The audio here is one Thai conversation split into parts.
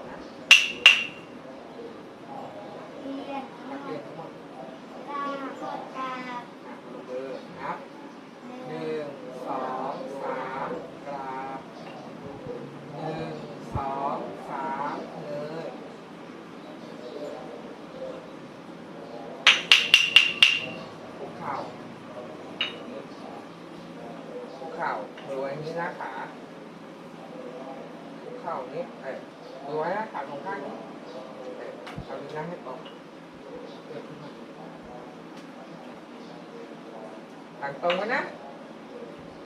aulas. เข่านี้เอ้ยดูไว้นะขาตรงข้างนี้เอ้ยเอาดีนั่งให้ตรงเดี๋ยวขึ้นมาหลังตรงไว้นะ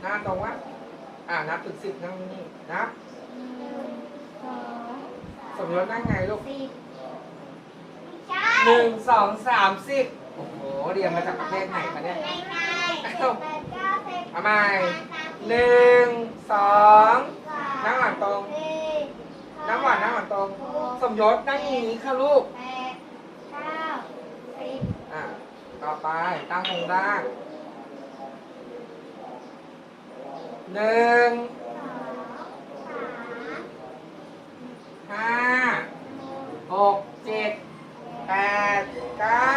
หน้าตรงวะอ่านับถึงสิบนั่งนี่นับหนึ่งสองสมยศนั่งไงลูกสิบไม่ใช่หนึ่งสองสามสิบโอ้โหเรียนมาจากประเทศไหนคะเนี่ยไม่ใช่สิบแปดเก้าสิบเอาใหม่หนึ่งสองนั่งหลังตรงสี่ นั่งหวานนั่งหลังตรงสมยศนั่งอย่างนี้ค่ะลูกแปดเก้าสิบอ่าต่อไปตั้งวงร่างหนึ่งสองสาม ห้า หก หกเจ็ดแปดเก้า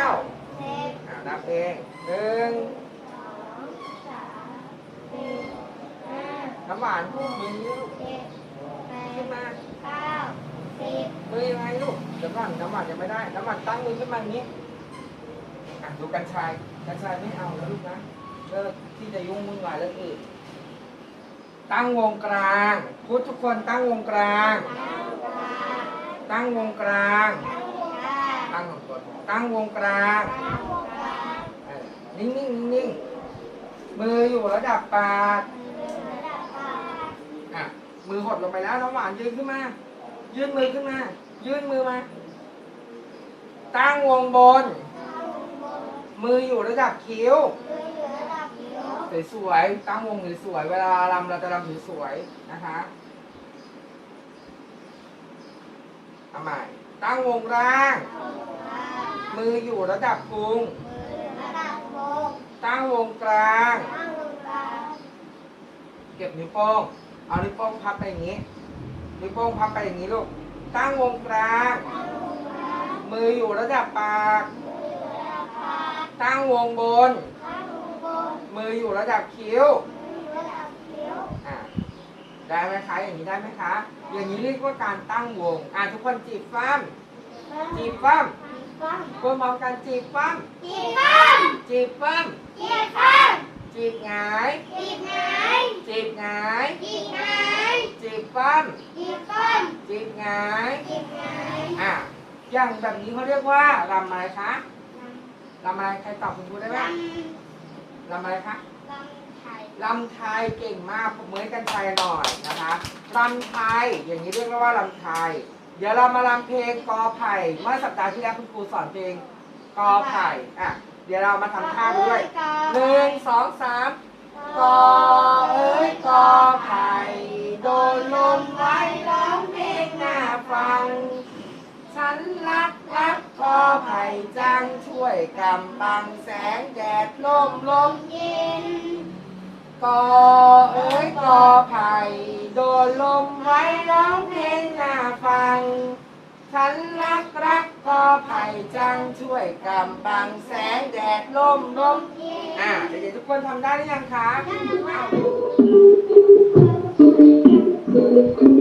สิบ อ่านับเองหนึ่ง สองสามสี่ห้า น้ำหวานพูดมือนี้ลูก เจ็ดแป ขึ้ ด นมา เก้าสิบ มือยังไงลูก เดี๋ยวก่อนน้ำหวานยังไม่ได้ น้ำหวานตั้ง มือขึ้นมาอย่างนี้อะดูกัญชัยกัญชัยไม่เอาแล้วลูกนะเลิกที่จะยุ่งวุ่นวายเรื่องอื่นตั้งวงกลางพูดทุกคนตั้งวงกลาง ตั้งวงกลาง ตั้งวงกลางตั้งวงกลางนิ่งนิ่งนิ่งมืออยู่ระดับปากอระดับปากอะมือหดลงไปแล้วน้ำหวานยืนขึ้นมา ยื่นมือขึ้นมา ยื่นมือมา ตั้งวงบนตั้งบน มืออยู่ระดับคิ้วมืออยู่ระดับนิ้ว สวยๆ ตั้งวงสวยๆ เวลารำเราจะรำสวยๆ นะคะเอาใหม่ตั้งวงร่างตั้งวงกลาง มืออยู่ระดับพุงมืออยู่ระดับโบกตั้งวงกลางตั้งวงกลาง เก็บนิ้วโป้ง เอานิ้วโป้งพับไปอย่างนี้ นิ้วโป้งพับไปอย่างนี้ลูก ตั้งวงกลางตั้งวงกลาง มืออยู่ระดับปากมืออยู่ระดับปาก ตั้งวงบนตั้งวงบนมืออยู่ระดับคิ้วมืออยู่ระดับนิ้วอะได้ไหมคะ อย่างนี้ได้ไหมคะ อย่างนี้เรียกว่าการตั้งวง อะทุกคนจีบฟัมจีบฟัมจีบฟังพูดพร้อมกันจีบฟัมจีบฟังจีบฟัมจีบฟังจีบหงายจีบหงายจีบหงายจีบหงายจีบฟัมจีบฟังจีบหงายจีบหงายอะ อย่างแบบนี้เขาเรียกว่ารำอะไรคะรำอะไรใครตอบคุณครูได้ไหมลรำอะไรคะำลำไทยลำไทยเก่งมากผมมือให้กันชัยหน่อยนะคะลำไทยอย่างนี้เรียกว่าลำไทย เดี๋ยวเรามาลำเพลงกอไผ่เมื่อสัปดาห์ที่แล้วคุณครูสอนเพลงกอไผ่อะเดี๋ยวเรามาทำท่าด้วยหนึ่งสองสามกอเอ้ยกอไผ่โดนลมไว้ร้องเพลงน่าฟัง ฉันรักรักกอไผ่จังช่วยกำบังแสงแดดลมลมเย็นกอเอ้ยกอไผ่โดนลมไว้ร้องเพลงน่าฟัง ฉันรักรักกอไผ่จังช่วยกำบังแสงแดดลมลมเย็นอะเด็กๆทุกคนทำได้หรือยังคะได้แล้วค่ะ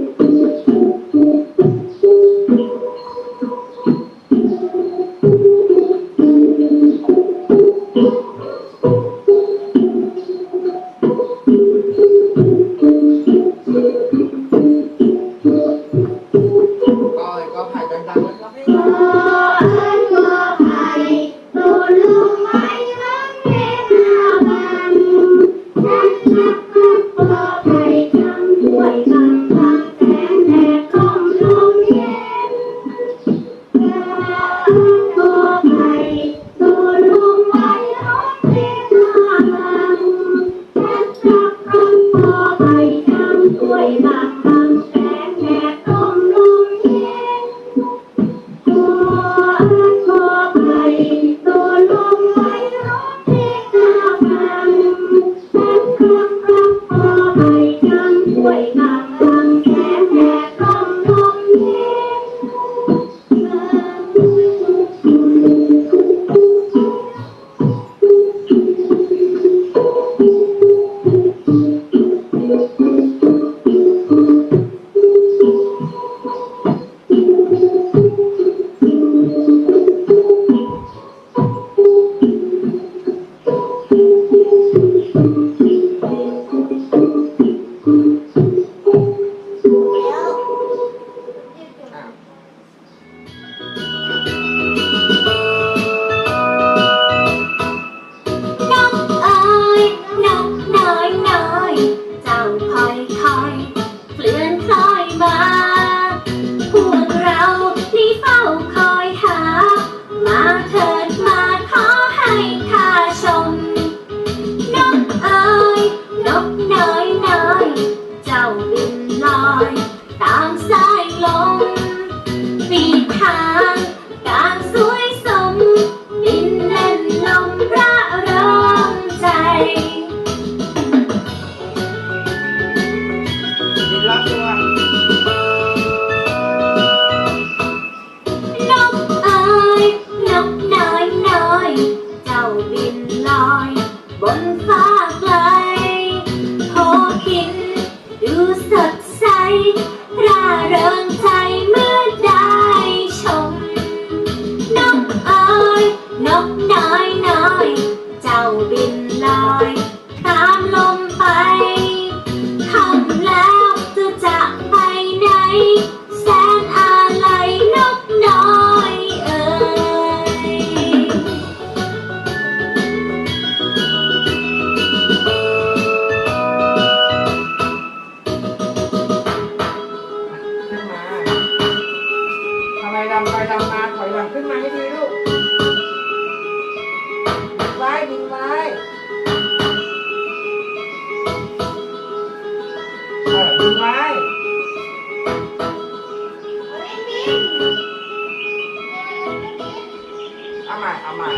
ดูส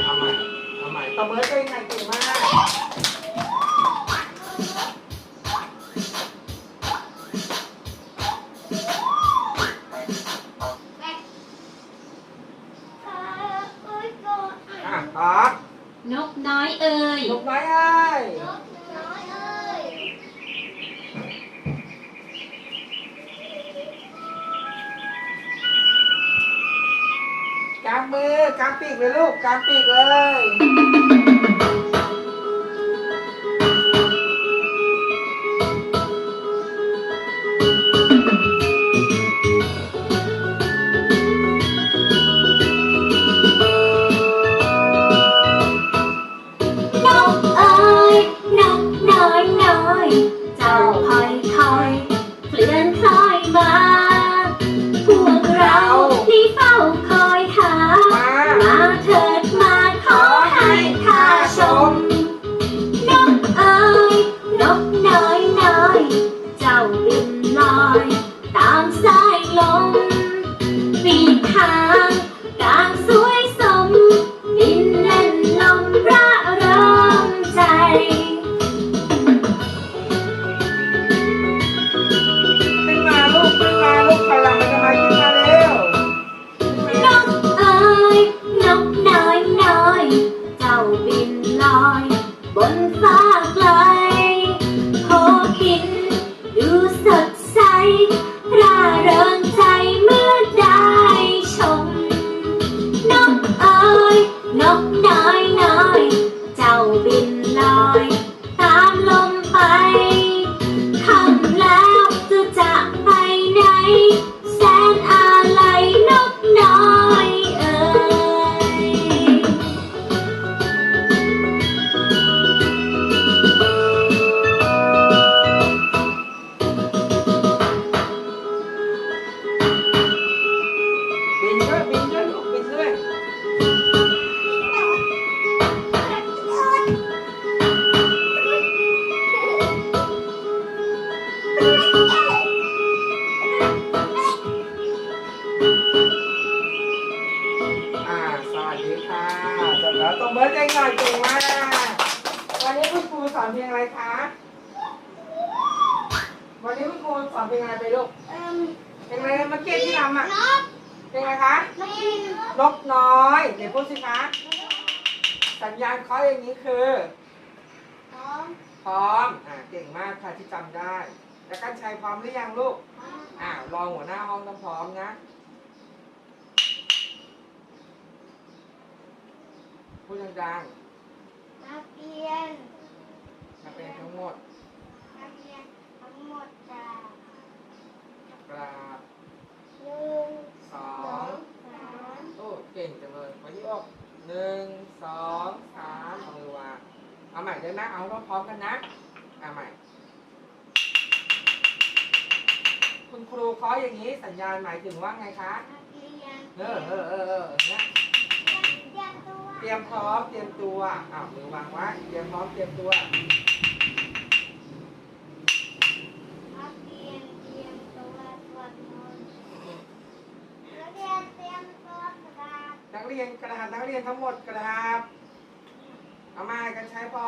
เอาใหม่เอาใหม่ ต่อตัวเองหน่อยเก่งมา พร้อมอ่าเก่งมากค่ะที่จำได้ แล้วกันชัยพร้อมหรือยังลูกอ่ารองหัวหน้าห้องต้องพร้อมนะ พูดดังนักเรียนๆนักเรียนทั้งหมดนักเรียนทั้งหมดจะกราบหนึ่งสอสองงสามโอ้เก่งจังเลยวันนี้ออกหนึ่งสองสามเอามือวางเอาใหม่ได้ไหมเอาพร้อมๆกันนะเอ่าใหม่ คุณครูเคาะอย่างนี้สัญญาณหมายถึงว่าไงคะ เออเออเออเอออย่เยเตรียมพร้อมเตรียมตัวอ้าวมือวางไว้เตรียมพร้อมเตรียมตัวนักเรียนกระดาษนักเรียนทั้งหมดกระดาษเอามากันใช้พอ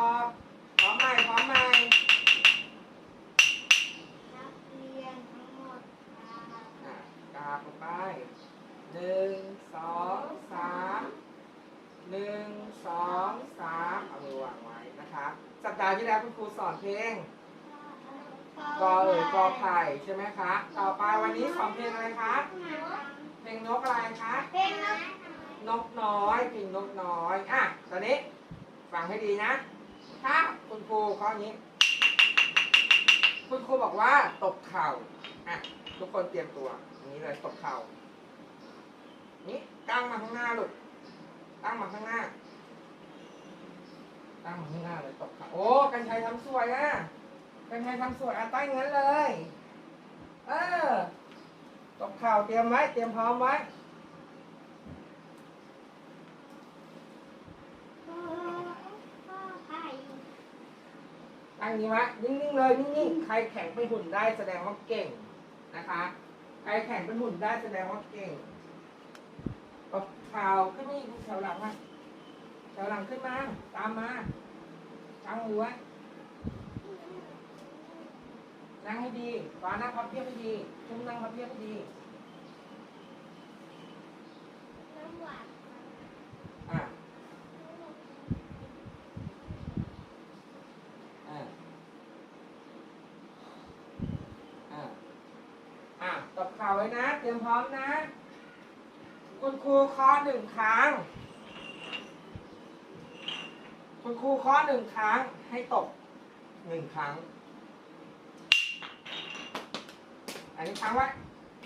อนเพลงกอเอ๋ยกอไผ่ใช่ไหมคะ ต่อไปวันนี้สอนเพลงอะไรคะ เพลงนกอะไรคะเป็นนกนกน้อยเพลงนกน้อย อะ ตอนนี้ฟังให้ดีนะ ถ้าคุณครูข้อนี้ คุณครูบอกว่าตบเข่า อะ ทุกคนเตรียมตัวอย่างนี้เลยตบเข่า นี่ตั้งมาข้างหน้าลูกตั้งมาข้างหน้า ตั้งข้างหน้าเลยตบข่าโอ้กันชัยทำสวยอะกันชัยทำสวยอะตั้งอย่างนั้นเลย เออตบข่าวเตรียมไว้เตรียมพร้อมไว้ตั้งนี้ไว้นิ่งๆเลยนิ่งๆใครแข่งเป็นหุ่นได้แสดงว่าเก่งนะคะ ใครแข่งเป็นหุ่นได้แสดงว่าเก่งตบข่าขึ้นมาอีกแถวหลังมา แถวหลังขึ้นมา ตามมาตั้งมือไว้นั่งให้ดีฟ้านั่งพับเพียบให้ดีชุ่มนั่งพับเพียบให้ดีน้ำหวานอะอะอะอะตบเข่าไว้นะ เตรียมพร้อมนะ คุณครูเคาะหนึ่งครั้ง คุณครูเคาะหนึ่งครั้งให้ตบหนึ่งครั้ง อันนี้ค้างไว้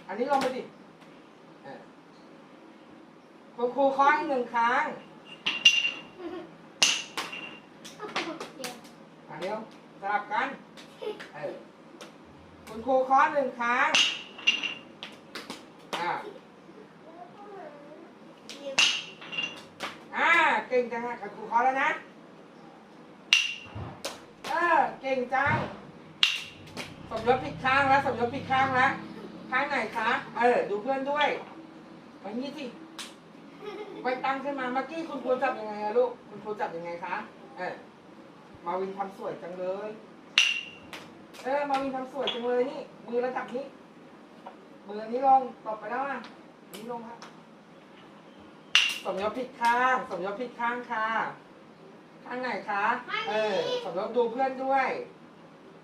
อันนี้ลงไปดิคุณครูเคาะอีกหนึ่งครั้งอันเดียวสลับกันคุณครูเคาะหนึ่งครั้งอ่าเดี๋ยวอ่าเก่งจังอะกับครูเคาะแล้วนะ เก่งจังสมยศผิดข้างแล้วสมยศผิดข้างแล้วข้างไหนคะ เออ ดูเพื่อนด้วยมางี้สิไปตั้งขึ้นมาเมื่อกี้คุณครูจับยังไงอะลูก คุณครูจับยังไงคะ เออ มาวินทำสวยจังเลย เออ มาวินทำสวยจังเลยนี่ มือระดับนี้ มือนี้ลงตบไปแล้วอะนนี้ลงครับ สมยศผิดข้าง สมยศผิดข้างค่ะ ข้างไหนคะ เออสมยศดูเพื่อนด้วย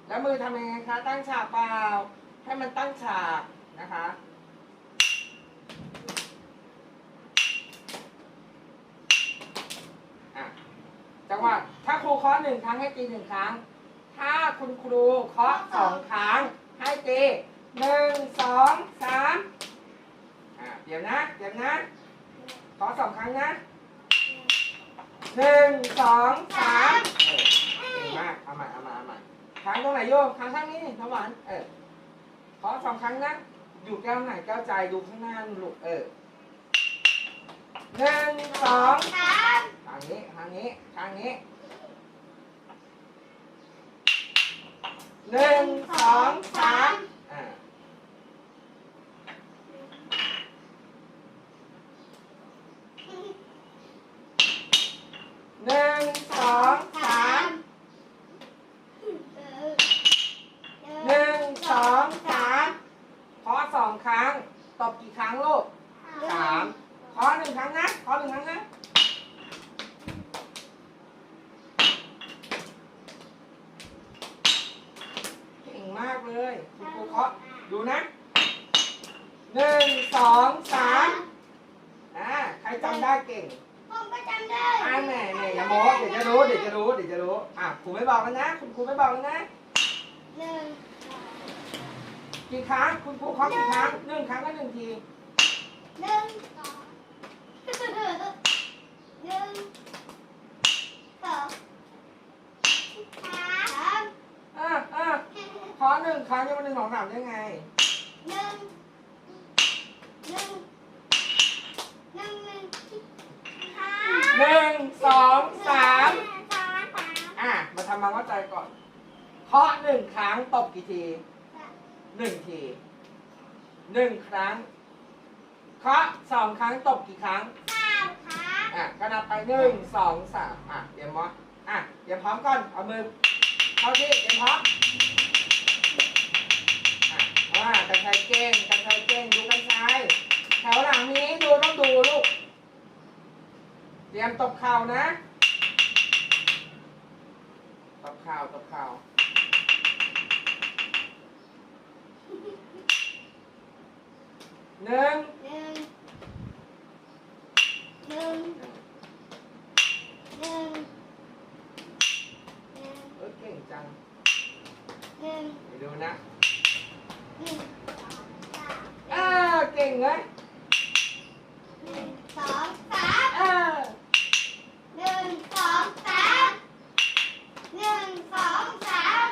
แล้วมือทำยังไงคะ ตั้งฉากเปล่า ให้มันตั้งฉากนะคะอะจังหวะถ้าครูเคาะหนึ่งครั้งให้ตีหนึ่งครั้ง ถ้าคุณครูเคาะสองครั้งให้ตีหนึ่งสองสามอะเดี๋ยวนะ เดี๋ยวนะเคาะสองครั้งนะ หนึ่งสองสามเออเก่งมาก เอาใหม่เอาใหม่เอาใหม่ครั้งตรงไหนโยมครั้งข้างนี้นี่ทวารเออเคาะสองครั้งนะอยู่แก้วไหนแก้วใจดูข้างหน้าลูกเออหนึ่งสองสามทางนี้ทางนี้ทางนี้หนึ่งสองสามอ่าหนึ่งสองสาม เออ หนึ่งสองสามขอสองครั้ง ตบกี่ครั้งลูกสามขอหนึ่งครั้งนะขอหนึ่งครั้งนะเก่งมากเลยคุณครูเคาะดูนะหนึ่งสองสามอ่าใครจำได้เก่ง ผมก็จำได้ อ่าแหน่แหน่อย่าโม้เดี๋ยวจะรู้เจะรู้เดี๋ยวจะรู้ อะครูไม่บอกแล้วนะ คุณครูไม่บอกแล้วนะหนึ่งกี่ครั้ง คุณครูเคาะกี่ครั้งหนึ่งครั้งก็หนึ่งทีหนึ่งสองหนึ่งสองสามอ่าอ่าเคาะหนึ่งครั้งยังมาหนึ่งสองสามได้ไงหนึ่งหนึ่งหนึ่งหนึ่งสาหนึ่งสองสาม อะมาทำความเข้าใจก่อน เคาะหนึ่งครั้งตบกี่ทีหนึ่งทีหนึ่งครั้ง เคาะสองครั้งตบกี่ครั้งสามคอะก็นับไปหนึ่งสองสามอะเตรียมพร้อมอะเตรียมพร้อมก่อนเอามือเข้าที่เตรียมพร้อมอะว่ากันชัยเก่งกันชัยเก่งดูกันชัยแถวหลังนี้ดูต้องดูลูก เตรียมตบเข่านะตบเข่าวตบข่าวหนึ่งหนึ่งหนึ่งหนึ่งหนึ่ง เออเก่งจัง หนึ่ง ไปดูนะ หนึ่งสองสาม เออเก่งเลย หนึ่งสองสาม เออ หนึ่งสองสามหนึ่งสองสาม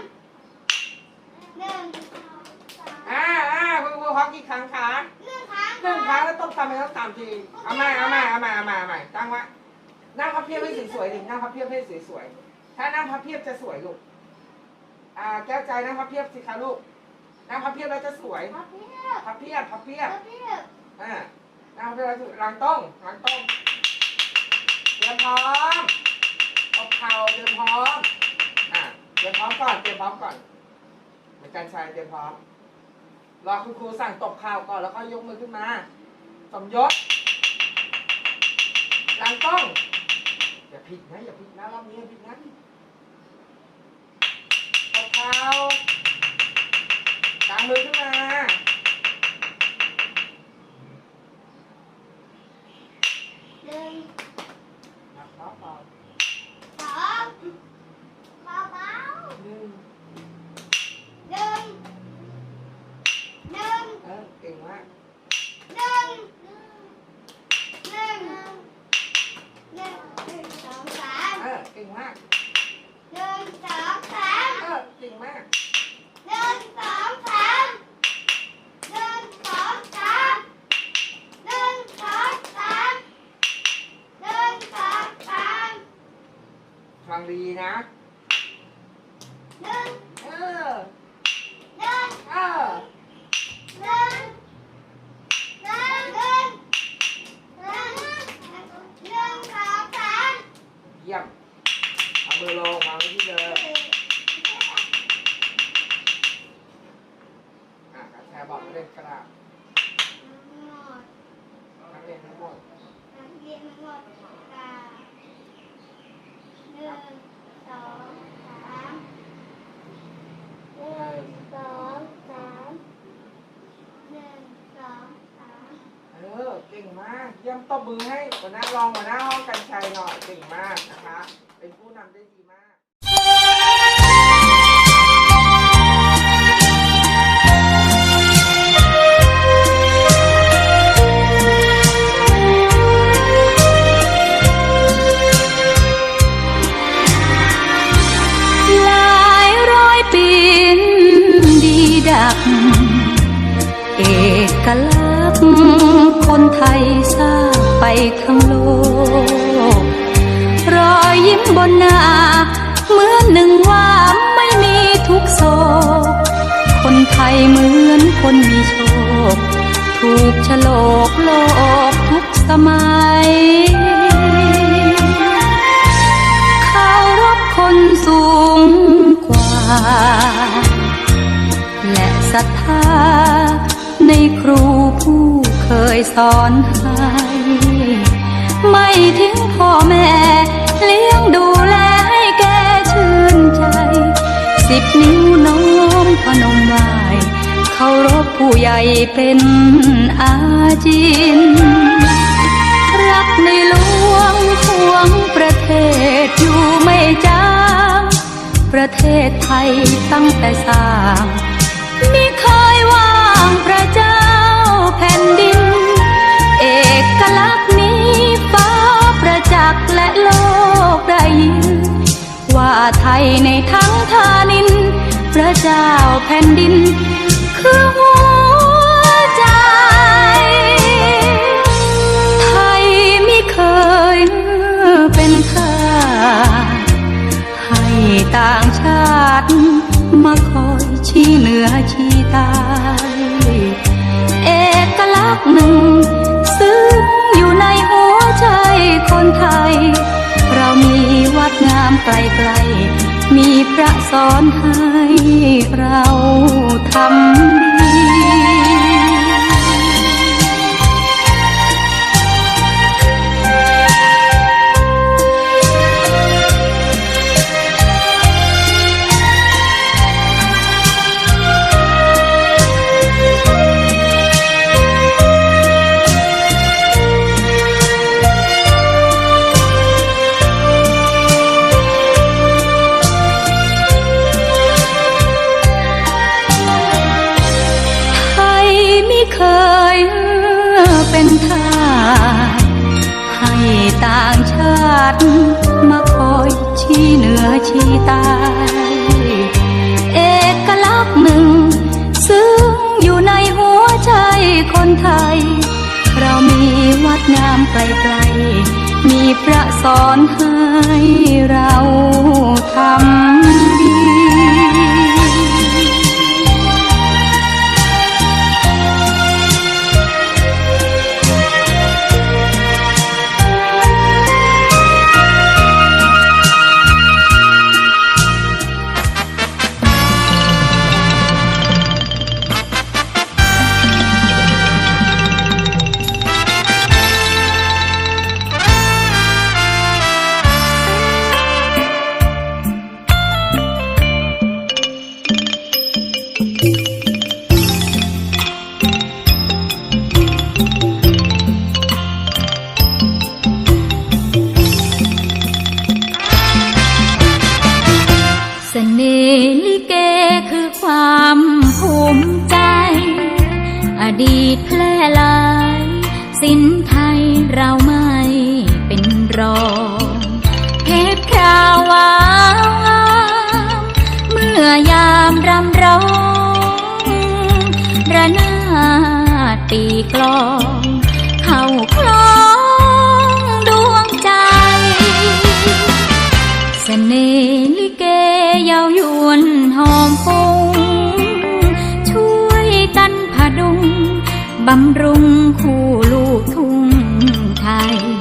หนึ่งสองสาม อ่าอ่าคุณครูฮอ กกี่ครั้งคะหนึ่งครั้งหนึ่งครั้งแล้วต้องทำไปทั้งสามที เอาใหม่เอาใหม่เอาใหม่เอาใหม่เอาใหม่ตั้งไว้นั่งพับเพียบให้สวยๆดินั่งพับเพียบให้สวยๆ ถ้านั่งพับเพียบจะสวยลูก อ่า แก้วใจนั่งพับเพียบสิคะลูก นั่งพับเพียบแล้วจะสวยมาเพียบพับเพียบพับเพียบมาเพียบอ่า นั่งพับเพียบแล้วสวยหลังตรงหลังตรงเตรียมพร้อมเอาเข่าเตรียมพร้อม อ่า เตรียมพร้อมก่อน เตรียมพร้อมก่อนเหมือนกันชายเตรียมพร้อม รอคุณครูสั่งตบข่าวก่อนแล้วก็ยกมือขึ้นมา สมยศหลังต้อง อย่าผิดนะ อย่าผิดนะรอบนี้อย่าผิดนะตบข่าวตางมือขึ้นมา หนึ่ง นับรอบก่อน สองเบา หนึ่ง ๆหนึ่งหนึ่ง เออเก่งมาก หนึ่งหนึ่งหนึ่งหนึ่งสองสาม เออเก่งมาก หนึ่งสองสาม เออเก่งมาก หนึ่งสองสามหนึ่งสองสามหนึ่งสองสามหนึ่งสองสาม ฟังดีนะหนึ่งเออหนึ่งเออหนึ่งหนึ่งหนึ่งหนึ่งหนึ่งสองสามเยี่ยมเอามือลงวางไว้ที่เดิมอะกระแชร์บอกเล่นกระดาษนักเรียนทั้งหมดเรียนหมด นึ่งสองสามหนึ่งสองสามหนึ่งสองสามเออเก่งมากเยี่ยมตบมือให้หัวหน้ารองหัวหน้าห้องกันชัยหน่อยเก่งมากนะคะ เป็นผู้นำได้ดีมาก ลักษณ์คนไทยสร้างไปทั้งโลก รอยยิ้มบนหน้าเหมือนหนึ่งว่าไม่มีทุกโศก คนไทยเหมือนคนมีโชค ถูกฉลกโลกทุกสมัย ยสอนให้ไม่ทิ้งพ่อแม่ เลี้ยงดูแลให้แกชื่นใจ สิบนิ้วน้อมพนมไหวเคารพผู้ใหญ่เป็นอาจิน รักในหลวงห่วงประเทศอยู่ไม่จางประเทศไทยตั้งแต่สร้างมิเคยว่างพระเจ้าแผ่นดิน กลักษณ์นี้ฟ้าประจักษ์และโลกได้ยิน ว่าไทยในทั้งทานิน พระเจ้าแผ่นดิน คือหัวใจ ไทยไม่เคยเป็นข้าให้ต่างชาติ มาคอยชี้เหนือชี้ใต้เอกลักษณ์หนึ่ง งามไกลไกลมีพระสอนให้เราทำดี ระสอนให้เราทำ ดีตแพร่หลาย สินไทยเราไม่เป็นรองเพชรคราววาวงามเมื่อยามรำร้องระนาดตีกลอง บำรุง